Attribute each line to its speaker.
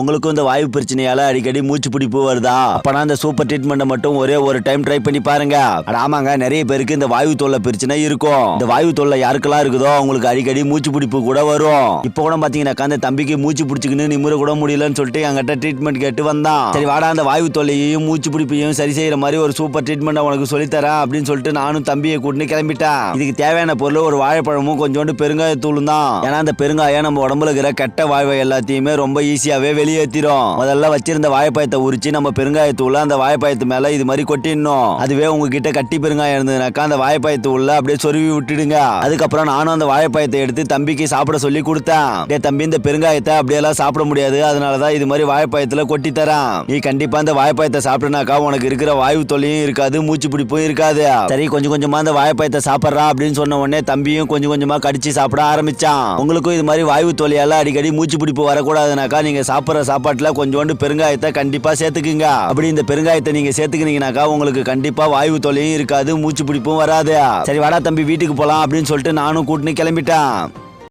Speaker 1: உங்களுக்கும் இந்த வாயு பிரச்சனையால அடிக்கடி மூச்சு பிடிப்பு வருதா? அப்பனா இந்த சூப்பர் ட்ரீட்மெண்ட் மட்டும் ஒரே ஒரு டைம் ட்ரை பண்ணி பாருங்க. ஆமாங்க நிறைய பேருக்கு இந்த வாயு தொல்லை பிரச்சனை இருக்கும். இந்த வாயு தொல்லை யாருக்கெல்லாம் இருக்குதோ அவங்களுக்கு அடிக்கடி மூச்சு பிடிப்பு கூட வரும். இப்போ கூட பாத்தீங்கன்னாக்கா அந்த தம்பிக்கு மூச்சு பிடிச்சிக்கின்னு நிமிர கூட முடியலன்னு சொல்லிட்டு என்கிட்ட ட்ரீட்மெண்ட் கேட்டு வந்தான். சரி வாடா அந்த வாயு தொல்லையையும் மூச்சு பிடிப்பையும் சரி செய்யற மாதிரி ஒரு சூப்பர் ட்ரீட்மெண்ட் உனக்கு சொல்லித்தரேன் அப்படின்னு சொல்லிட்டு நானும் தம்பியை கூட்டின்னு கிளம்பிட்டேன். இதுக்கு தேவையான பொருள் ஒரு வாழைப்பழமும் கொஞ்சோண்டு பெருங்காயத்தூளும் தான். ஏன்னா அந்த பெருங்காயம் நம்ம உடம்புல இருக்கிற கெட்ட வாய்வை எல்லாத்தையுமே ரொம்ப ஈஸியாவே வெளியேற்றிடும் முதல்ல வச்சிருந்த வாழைப்பழத்தை உரிச்சு நம்ம பெருங்காயத்தூள அந்த வாழைப்பழத்து மேல இது மாதிரி கொட்டிடணும். அதுவே உங்ககிட்ட கட்டி பெருங்காயம் இருந்ததுனாக்கா அந்த வாழைப்பழத்தூள்ல அப்படியே சொருவி விட்டுடுங்க. அதுக்கப்புறம் நானும் அந்த வாழைப்பழத்தை எடுத்து தம்பிக்கு சாப்பிட சொல்லி கொடுத்தேன். டே தம்பி இந்த பெருங்காயத்தை அப்படியெல்லாம் சாப்பிட முடியாது. அதனாலதான் இது மாதிரி வாழைப்பழத்துல கொட்டி தரேன் நீ கண்டிப்பா அந்த வாழைப்பழத்தை சாப்பிட்டனாக்கா உனக்கு இருக்கிற வாயு தொல்லையும் இருக்காது மூச்சு பிடிப்பும் இருக்காது. சரி கொஞ்சம் கொஞ்சமா அந்த வாழைப்பழத்தை சாப்பிட்றான் அப்படின்னு சொன்ன உடனே தம்பியும் கொஞ்சம் கொஞ்சமா கடிச்சு சாப்பிட ஆரம்பிச்சான். உங்களுக்கும் இது மாதிரி வாயு தொல்லையால அடிக்கடி மூச்சு பிடிப்பு வரக்கூடாதுனாக்கா நீங்க சாப்பிட்ற சாப்பாட்டில் கொஞ்சோண்டு பெருங்காயத்தை கண்டிப்பாக சேர்த்துக்குங்க. அப்படி இந்த பெருங்காயத்தை நீங்க சேர்த்துக்கினீங்கனாக்கா உங்களுக்கு கண்டிப்பாக வாய்வு தொலையும் இருக்காது மூச்சு பிடிப்பும் வராது. சரி வாடா தம்பி வீட்டுக்கு போகலாம் அப்படின்னு சொல்லிட்டு நானும் கூட்டின்னு கிளம்பிட்டேன்.